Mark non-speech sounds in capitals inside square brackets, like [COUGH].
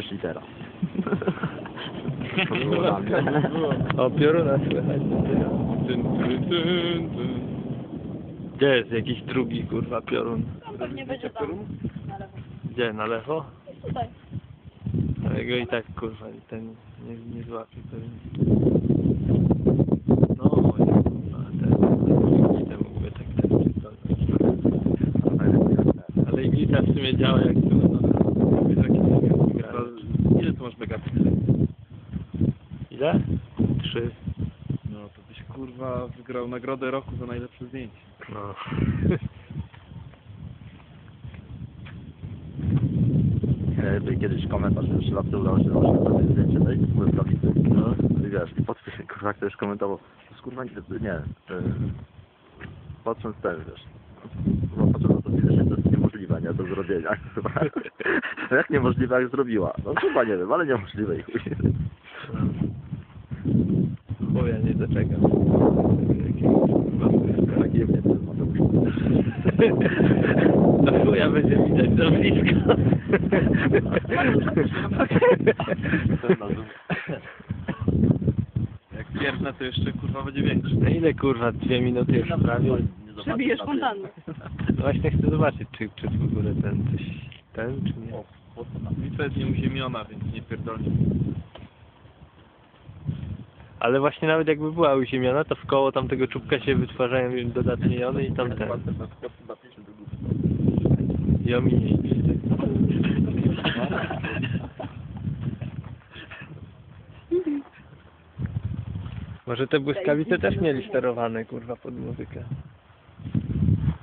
przyszli teraz. O, pioruna słychać. Dyn, dyn, dyn, dyn. Gdzie jest jakiś drugi, kurwa, piorun? No pewnie będzie tam. Na lewo. Gdzie, na lewo? Tutaj. Ale go i tak, kurwa, ten nie, nie złapie pewnie. No, kurwa, ten, ten mógłby tak ten Ale iglita w sumie działa jak tu, no. Wysoki No, Ile tu masz megapikseli? Ile? Trzy. No to byś kurwa wygrał nagrodę roku za najlepsze zdjęcie. No. [LAUGHS] Jakby kiedyś komentarz już lat udało się zobaczyć sobie zdjęcie tej błyskawicy. No. I wiesz, i podpis, kurwa, ktoś komentował, to jest kurwa, nie, nie, patrząc ten, wiesz, kurwa, patrząc na to widzę, że to jest niemożliwe, nie, do zrobienia. No [LAUGHS] jak niemożliwe, jak zrobiła? No chyba nie wiem, ale niemożliwe i chuj. Chuja nie doczekam. Tak nie wiem, co to To chuja będzie widać za blisko. Jak pierdnę to jeszcze kurwa będzie większy. Na ile kurwa dwie minuty już prawie? Przebijesz fontannę. No [LAUGHS] właśnie chcę zobaczyć, czy, czy w ogóle ten coś, ten czy nie. Bitwa jest nieuziemiona, więc nie pierdolnie. Ale właśnie nawet jakby była uziemiona, to w koło tamtego czubka się wytwarzają dodatnie jony i tam ten. I ominie. [LAUGHS] Może te błyskawice też mieli sterowane kurwa pod muzykę.